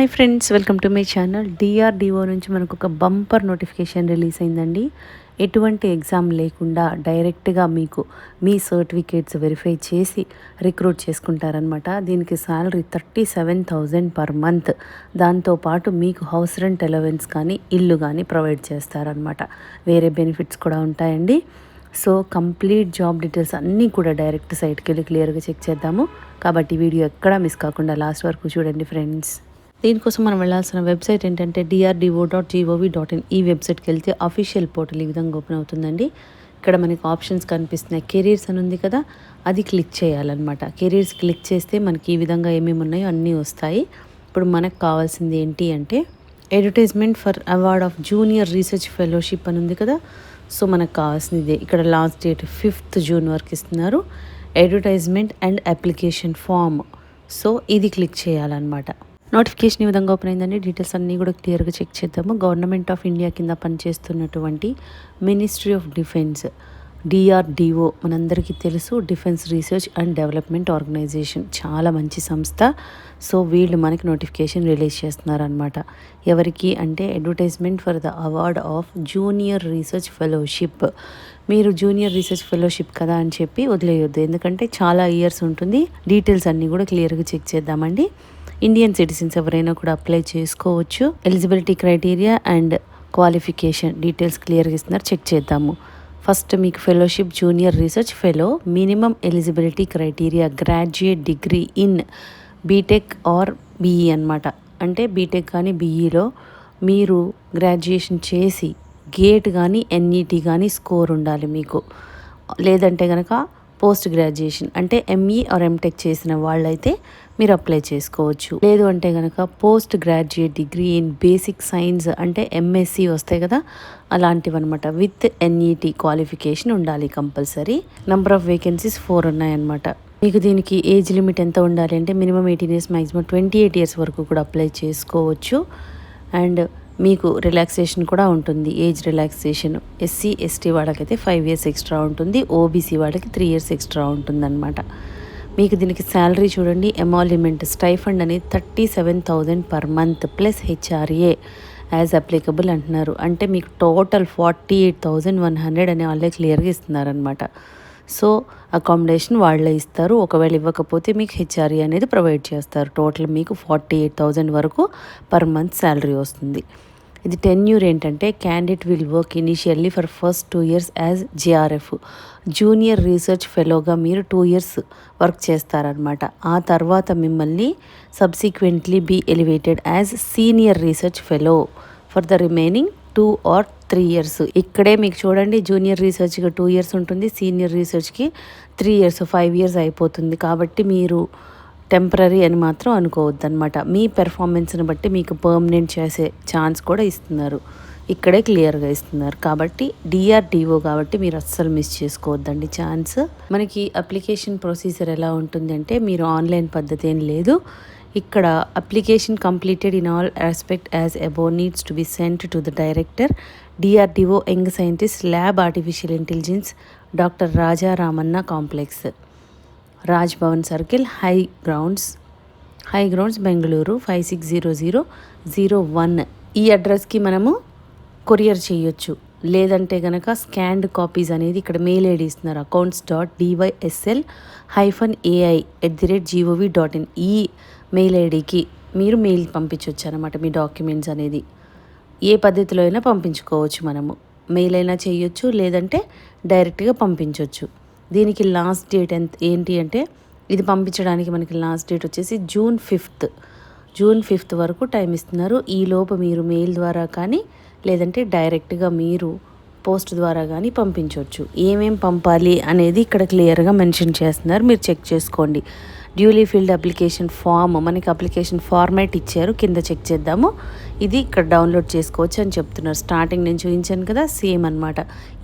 Hi friends welcome to my channel. DRDO నుంచి మనకు ఒక బంపర్ నోటిఫికేషన్ రిలీజ్ అయిందండి. ఎటువంటి ఎగ్జామ్ లేకుండా డైరెక్ట్గా మీకు మీ సర్టిఫికేట్స్ వెరిఫై చేసి రిక్రూట్ చేసుకుంటారనమాట దీనికి salary thirty seven thousand per month. దాంతోపాటు మీకు హౌస్ రెంట్ అలవెన్స్ కానీ ఇల్లు కానీ ప్రొవైడ్ చేస్తారనమాట వేరే బెనిఫిట్స్ కూడా ఉంటాయండి. సో కంప్లీట్ జాబ్ డీటెయిల్స్ అన్నీ కూడా డైరెక్ట్ సైట్కి వెళ్ళి క్లియర్గా చెక్ చేద్దాము. కాబట్టి వీడియో ఎక్కడా మిస్ కాకుండా లాస్ట్ వరకు చూడండి ఫ్రెండ్స్. దీనికోసం మనం వెళ్ళాల్సిన వెబ్సైట్ ఏంటంటే DRDO dot gov dot in ఈ వెబ్సైట్కి వెళ్తే అఫీషియల్ పోర్టల్ ఈ విధంగా ఓపెన్ అవుతుందండి. ఇక్కడ మనకి ఆప్షన్స్ కనిపిస్తున్నాయి. కెరీర్స్ అని ఉంది కదా అది క్లిక్ చేయాలన్నమాట. కెరీర్స్ క్లిక్ చేస్తే మనకి ఈ విధంగా ఏమేమి ఉన్నాయో అన్నీ వస్తాయి. ఇప్పుడు మనకు కావాల్సింది ఏంటి అంటే advertisement for award of junior research fellowship అని ఉంది కదా సో మనకు కావాల్సింది ఇదే. ఇక్కడ లాస్ట్ డేట్ ఫిఫ్త్ జూన్ వరకు ఇస్తున్నారు. Advertisement and application form so ఇది క్లిక్ చేయాలన్నమాట. నోటిఫికేషన్ ఈ విధంగా ఓపెన్ అయిందండి. డీటెయిల్స్ అన్నీ కూడా క్లియర్గా చెక్ చేద్దాము. గవర్నమెంట్ ఆఫ్ ఇండియా కింద పనిచేస్తున్నటువంటి మినిస్ట్రీ ఆఫ్ డిఫెన్స్ డిఆర్డిఓ మనందరికీ తెలుసు. Defence research and development organisation చాలా మంచి సంస్థ. సో వీళ్ళు మనకి నోటిఫికేషన్ రిలీజ్ చేస్తున్నారనమాట ఎవరికి అంటే advertisement for the award of junior research fellowship మీరు జూనియర్ రీసెర్చ్ ఫెలోషిప్ కదా అని చెప్పి వదిలేయొద్దు. ఎందుకంటే చాలా ఇయర్స్ ఉంటుంది. డీటెయిల్స్ అన్నీ కూడా క్లియర్గా చెక్ చేద్దామండి. ఇండియన్ సిటిజన్స్ ఎవరైనా కూడా అప్లై చేసుకోవచ్చు. Eligibility criteria and qualification details క్లియర్గా ఇస్తున్నారు. చెక్ చేద్దాము. ఫస్ట్ మీకు fellowship junior research fellow minimum eligibility criteria graduate degree in BTech or BE అనమాట అంటే బీటెక్ కానీ బీఈలో మీరు గ్రాడ్యుయేషన్ చేసి గేట్ కానీ ఎన్ఈటీ కానీ స్కోర్ ఉండాలి మీకు. లేదంటే కనుక పోస్ట్ గ్రాడ్యుయేషన్ అంటే ఎంఈ ఆర్ ఎంటెక్ చేసిన వాళ్ళైతే మీరు అప్లై చేసుకోవచ్చు. లేదు అంటే కనుక post graduate degree in basic science అంటే ఎంఎస్సి వస్తాయి కదా అలాంటివి అనమాట విత్ ఎన్ఈటీ క్వాలిఫికేషన్ ఉండాలి compulsory. Number of vacancies four ఉన్నాయన్నమాట. మీకు దీనికి ఏజ్ లిమిట్ ఎంత ఉండాలి అంటే minimum eighteen years maximum twenty eight years వరకు కూడా అప్లై చేసుకోవచ్చు. అండ్ మీకు రిలాక్సేషన్ కూడా ఉంటుంది. ఏజ్ రిలాక్సేషన్ ఎస్సీ ఎస్టీ వాళ్ళకైతే ఫైవ్ ఇయర్స్ ఎక్స్ట్రా ఉంటుంది. ఓబీసీ వాళ్ళకి త్రీ ఇయర్స్ ఎక్స్ట్రా ఉంటుందన్నమాట. మీకు దీనికి శాలరీ చూడండి. ఎమాలిమెంట్ స్టైఫండ్ అనేది thirty seven thousand per month plus HRA as applicable అంటున్నారు. అంటే మీకు total forty eight thousand one hundred అని వాళ్ళే క్లియర్గా ఇస్తున్నారనమాట సో అకామిడేషన్ వాళ్ళే ఇస్తారు. ఒకవేళ ఇవ్వకపోతే మీకు హెచ్ఆర్ఏ అనేది ప్రొవైడ్ చేస్తారు. టోటల్ మీకు ఫార్టీ ఎయిట్ థౌజండ్ వరకు పర్ మంత్ శాలరీ వస్తుంది. ఇది టెన్యూర్ ఏంటంటే candidate will work initially for first two years as JRF. Junior research ఫెలోగా మీరు టూ ఇయర్స్ వర్క్ చేస్తారనమాట ఆ తర్వాత మిమ్మల్ని subsequently be elevated as senior research fellow for the remaining two or three years. ఇక్కడే మీకు చూడండి జూనియర్ రీసెర్చ్కి టూ ఇయర్స్ ఉంటుంది సీనియర్ రీసెర్చ్కి త్రీ ఇయర్స్ ఫైవ్ ఇయర్స్ అయిపోతుంది. కాబట్టి మీరు టెంపరీ అని మాత్రం అనుకోవద్దు అనమాట మీ పెర్ఫార్మెన్స్ని బట్టి మీకు పర్మనెంట్ చేసే ఛాన్స్ కూడా ఇస్తున్నారు. ఇక్కడే క్లియర్గా ఇస్తున్నారు. కాబట్టి డిఆర్డిఓ కాబట్టి మీరు అస్సలు మిస్ చేసుకోవద్దండి. ఛాన్స్ మనకి అప్లికేషన్ ప్రొసీజర్ ఎలా ఉంటుంది అంటే మీరు ఆన్లైన్ పద్ధతి ఏం లేదు. ఇక్కడ application completed in all aspect as above needs to be sent to the director DRDO young scientist lab artificial intelligence doctor Raja Ramanna complex Raj Bhavan circle high grounds high grounds Bengaluru five six zero zero zero one. ఈ అడ్రస్కి మనము courier చేయొచ్చు. లేదంటే కనుక scanned copies అనేది ఇక్కడ mail ID ఇస్తున్నారు. Accounts dot DYSL hyphen AI at the rate gov dot in ఈ మెయిల్ ఐడికి మీరు మెయిల్ పంపించవచ్చు అనమాట మీ డాక్యుమెంట్స్ అనేది. ఏ పద్ధతిలో అయినా పంపించుకోవచ్చు మనము. మెయిల్ అయినా చేయొచ్చు లేదంటే డైరెక్ట్గా పంపించవచ్చు దీనికి లాస్ట్ డేట్ ఎంత ఏంటి అంటే ఇది పంపించడానికి మనకి లాస్ట్ డేట్ వచ్చేసి జూన్ ఫిఫ్త్ జూన్ ఫిఫ్త్ వరకు టైం ఇస్తున్నారు. ఈ లోపు మీరు మెయిల్ ద్వారా కానీ లేదంటే డైరెక్ట్గా మీరు పోస్ట్ ద్వారా కానీ పంపించవచ్చు. ఏమేం పంపాలి అనేది ఇక్కడ క్లియర్గా మెన్షన్ చేస్తున్నారు. మీరు చెక్ చేసుకోండి. డ్యూలీ ఫీల్డ్ అప్లికేషన్ ఫామ్ మనకి అప్లికేషన్ ఫార్మాట్ ఇచ్చారు. కింద చెక్ చేద్దాము. ఇది ఇక్కడ డౌన్లోడ్ చేసుకోవచ్చు అని చెప్తున్నారు. స్టార్టింగ్ నేను చూపించాను కదా సేమ్ అనమాట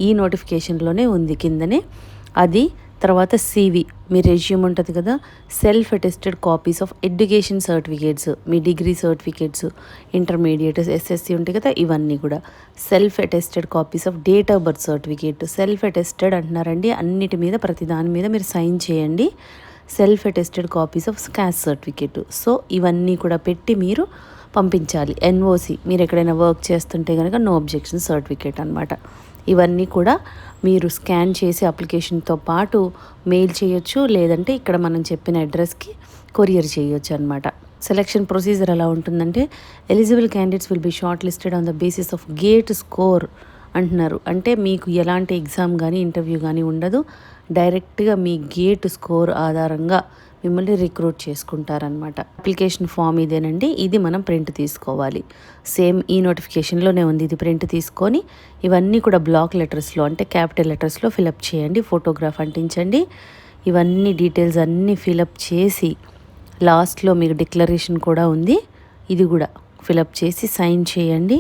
ఈ నోటిఫికేషన్లోనే ఉంది కిందనే. అది తర్వాత సివి మీ రెజ్యూమ్ ఉంటుంది కదా? Self attested copies of education certificates me degree certificates intermediate SSC ఉంటాయి కదా? ఇవన్నీ కూడా. Self attested copies of date of birth certificate self attested అంటున్నారండి. అన్నిటి మీద ప్రతి దాని మీద మీరు సైన్ చేయండి. సెల్ఫ్ అటెస్టెడ్ కాపీస్ ఆఫ్ స్కాష్ సర్టిఫికేట్ సో ఇవన్నీ కూడా పెట్టి మీరు పంపించాలి. ఎన్ఓసి మీరు ఎక్కడైనా వర్క్ చేస్తుంటే కనుక నో అబ్జెక్షన్ సర్టిఫికేట్ అనమాట ఇవన్నీ కూడా మీరు స్కాన్ చేసి అప్లికేషన్తో పాటు మెయిల్ చేయొచ్చు లేదంటే ఇక్కడ మనం చెప్పిన అడ్రస్కి కొరియర్ చేయొచ్చు అనమాట సెలక్షన్ ప్రొసీజర్ ఎలా ఉంటుందంటే eligible candidates will be shortlisted on the basis of GATE score అంటున్నారు. అంటే మీకు ఎలాంటి ఎగ్జామ్ కానీ ఇంటర్వ్యూ కానీ ఉండదు. డైరెక్ట్గా మీ గేట్ స్కోర్ ఆధారంగా మిమ్మల్ని రిక్రూట్ చేసుకుంటారనమాట అప్లికేషన్ ఫామ్ ఇదేనండి. ఇది మనం ప్రింట్ తీసుకోవాలి. సేమ్ ఈ నోటిఫికేషన్లోనే ఉంది. ఇది ప్రింట్ తీసుకొని ఇవన్నీ కూడా బ్లాక్ లెటర్స్లో అంటే క్యాపిటల్ లెటర్స్లో ఫిలప్ చేయండి. ఫోటోగ్రాఫ్ అంటించండి. ఇవన్నీ డీటెయిల్స్ అన్నీ ఫిలప్ చేసి లాస్ట్లో మీకు డిక్లరేషన్ కూడా ఉంది. ఇది కూడా ఫిలప్ చేసి సైన్ చేయండి.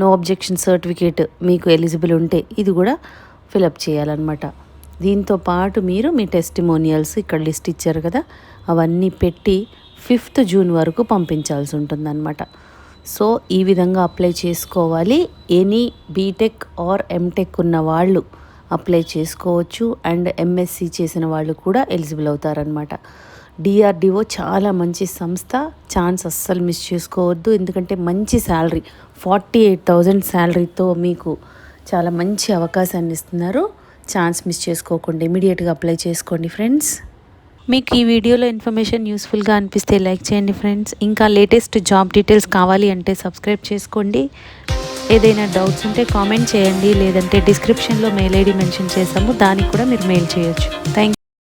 నో అబ్జెక్షన్ సర్టిఫికేట్ మీకు ఎలిజిబుల్ ఉంటే ఇది కూడా ఫిలప్ చేయాలన్నమాట. దీంతో పాటు మీరు మీ టెస్టిమోనియల్స్ ఇక్కడ లిస్ట్ ఇచ్చారు కదా అవన్నీ పెట్టి ఫిఫ్త్ జూన్ వరకు పంపించాల్సి ఉంటుందన్నమాట. సో ఈ విధంగా అప్లై చేసుకోవాలి. ఎనీ బీటెక్ ఆర్ ఎంటెక్ ఉన్న వాళ్ళు అప్లై చేసుకోవచ్చు. అండ్ ఎంఎస్సి చేసిన వాళ్ళు కూడా ఎలిజిబుల్ అవుతారనమాట డిఆర్డిఓ చాలా మంచి సంస్థ. ఛాన్స్ అస్సలు మిస్ చేసుకోవద్దు. ఎందుకంటే మంచి శాలరీ ఫార్టీ ఎయిట్ థౌజండ్ శాలరీతో మీకు చాలా మంచి అవకాశాన్ని ఇస్తున్నారు. ఛాన్స్ మిస్ చేసుకోకుండా ఇమీడియట్గా అప్లై చేసుకోండి ఫ్రెండ్స్ మీకు ఈ వీడియోలో ఇన్ఫర్మేషన్ యూస్ఫుల్గా అనిపిస్తే లైక్ చేయండి ఫ్రెండ్స్ ఇంకా లేటెస్ట్ జాబ్ డీటెయిల్స్ కావాలి అంటే సబ్స్క్రైబ్ చేసుకోండి. ఏదైనా డౌట్స్ ఉంటే కామెంట్ చేయండి లేదంటే డిస్క్రిప్షన్లో మెయిల్ ఐడి మెన్షన్ చేసాము దానికి కూడా మీరు మెయిల్ చేయొచ్చు. థ్యాంక్